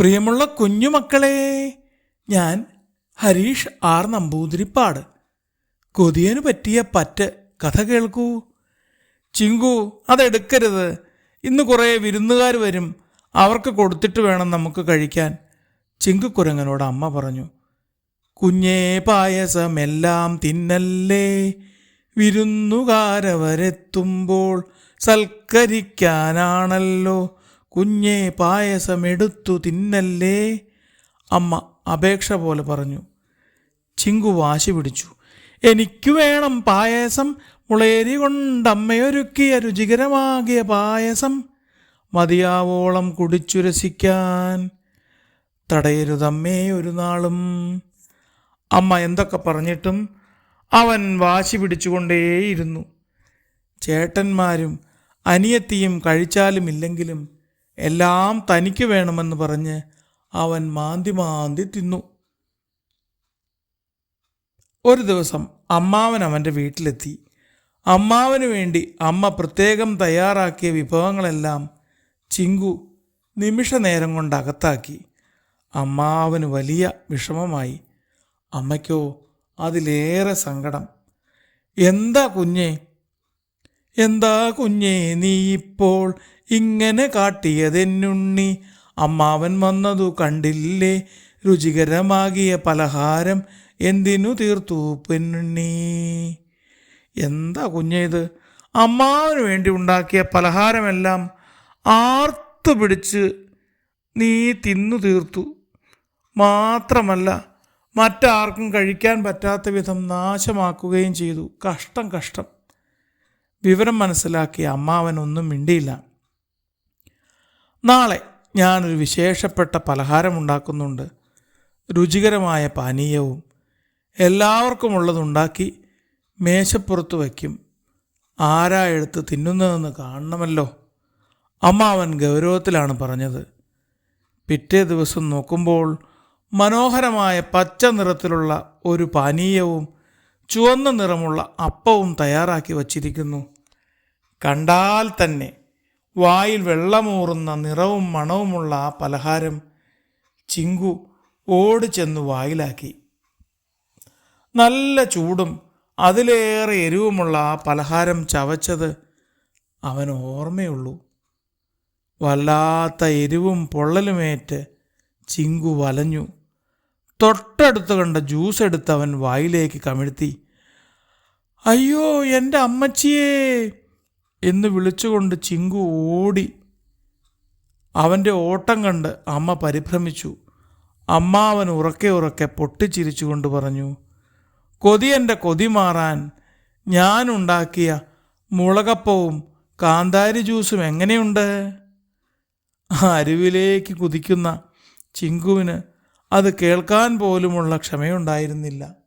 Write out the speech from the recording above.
പ്രിയമുള്ള കുഞ്ഞുമക്കളെ ഞാൻ ഹരീഷ് ആർ നമ്പൂതിരിപ്പാട്. കൊതിയനു പറ്റിയ പറ്റ് കഥ കേൾക്കൂ. ചിങ്കു അതെടുക്കരുത് ഇന്ന് കുറേ വിരുന്നുകാർ വരും. അവർക്ക് കൊടുത്തിട്ട് വേണം നമുക്ക് കഴിക്കാൻ. ചിങ്കുക്കുരങ്ങനോട് അമ്മ പറഞ്ഞു കുഞ്ഞേ പായസമെല്ലാം തിന്നല്ലേ? വിരുന്നുകാരവരെത്തുമ്പോൾ സൽക്കരിക്കാനാണല്ലോ. കുഞ്ഞേ പായസമെടുത്തു തിന്നല്ലേ? അമ്മ അപേക്ഷ പോലെ പറഞ്ഞു. ചിങ്കു വാശി പിടിച്ചു. എനിക്കു വേണം പായസം. മുളേരി കൊണ്ടമ്മയൊരുക്കിയ രുചികരമാകിയ പായസം. മതിയാവോളം കുടിച്ചുരസിക്കാൻ. തടയരുതമ്മേ ഒരു നാളും. അമ്മ എന്തൊക്കെ പറഞ്ഞിട്ടും അവൻ വാശി പിടിച്ചുകൊണ്ടേയിരുന്നു. ചേട്ടന്മാരും അനിയത്തിയും കഴിച്ചാലും ഇല്ലെങ്കിലും എല്ലാം തനിക്ക് വേണമെന്ന് പറഞ്ഞ് അവൻ മാന്തി മാന്തി തിന്നു. ഒരു ദിവസം അമ്മാവൻ അവന്റെ വീട്ടിലെത്തി. അമ്മാവന് വേണ്ടി അമ്മ പ്രത്യേകം തയ്യാറാക്കിയ വിഭവങ്ങളെല്ലാം ചിങ്കു നിമിഷ നേരം കൊണ്ട് അകത്താക്കി. അമ്മാവന് വലിയ വിഷമമായി. അമ്മയ്ക്കോ അതിലേറെ സങ്കടം. എന്താ കുഞ്ഞേ? എന്താ കുഞ്ഞേ നീ ഇപ്പോൾ ഇങ്ങനെ കാട്ടിയതെന്നുണ്ണി. അമ്മാവൻ വന്നതു കണ്ടില്ലേ? രുചികരമാകിയ പലഹാരം എന്തിനു തീർത്തു പെണ്ണുണ്ണി എന്താ കുഞ്ഞേ ഇത്? അമ്മാവന് വേണ്ടി ഉണ്ടാക്കിയ പലഹാരമെല്ലാം ആർത്തു പിടിച്ച് നീ തിന്നു തീർത്തു. മാത്രമല്ല മറ്റാർക്കും കഴിക്കാൻ പറ്റാത്ത വിധം നാശമാക്കുകയും ചെയ്തു. കഷ്ടം കഷ്ടം. വിവരം മനസ്സിലാക്കിയ അമ്മാവൻ ഒന്നും മിണ്ടിയില്ല. നാളെ ഞാനൊരു വിശേഷപ്പെട്ട പലഹാരം ഉണ്ടാക്കുന്നുണ്ട് രുചികരമായ പാനീയവും എല്ലാവർക്കും ഉള്ളതുണ്ടാക്കി മേശപ്പുറത്ത് വയ്ക്കും. ആരാ എടുത്ത് തിന്നുന്നതെന്ന് കാണണമല്ലോ. അമ്മാവൻ ഗൗരവത്തിലാണ് പറഞ്ഞത്. പിറ്റേ ദിവസം നോക്കുമ്പോൾ മനോഹരമായ പച്ച നിറത്തിലുള്ള ഒരു പാനീയവും ചുവന്ന നിറമുള്ള അപ്പവും തയ്യാറാക്കി വച്ചിരിക്കുന്നു. കണ്ടാൽ തന്നെ വായിൽ വെള്ളമൂറുന്ന നിറവും മണവുമുള്ള ആ പലഹാരം ചിങ്കു ഓടി ചെന്ന് വായിലാക്കി. നല്ല ചൂടും അതിലേറെ എരിവുമുള്ള ആ പലഹാരം ചവച്ചത് അവൻ ഓർമ്മയുള്ളൂ. വല്ലാത്ത എരിവും പൊള്ളലുമേറ്റ് ചിങ്കു വലഞ്ഞു. തൊട്ടടുത്ത് കണ്ട ജ്യൂസ് എടുത്ത് അവൻ വായിലേക്ക് കമിഴ്ത്തി. അയ്യോ എന്റെ അമ്മച്ചിയേ! എന്ന് വിളിച്ചുകൊണ്ട് ചിങ്കു ഓടി അവന്റെ ഓട്ടം കണ്ട് അമ്മ പരിഭ്രമിച്ചു. അമ്മാവൻ ഉറക്കെ ഉറക്കെ പൊട്ടിച്ചിരിച്ചുകൊണ്ട് പറഞ്ഞു കൊതിയന്റെ കൊതി മാറാൻ ഞാനുണ്ടാക്കിയ മുളകപ്പവും കാന്താരി ജ്യൂസും എങ്ങനെയുണ്ട്? അരുവിലേക്ക് കുതിക്കുന്ന ചിങ്കുവിന് അത് കേൾക്കാൻ പോലുമുള്ള ക്ഷമയുണ്ടായിരുന്നില്ല.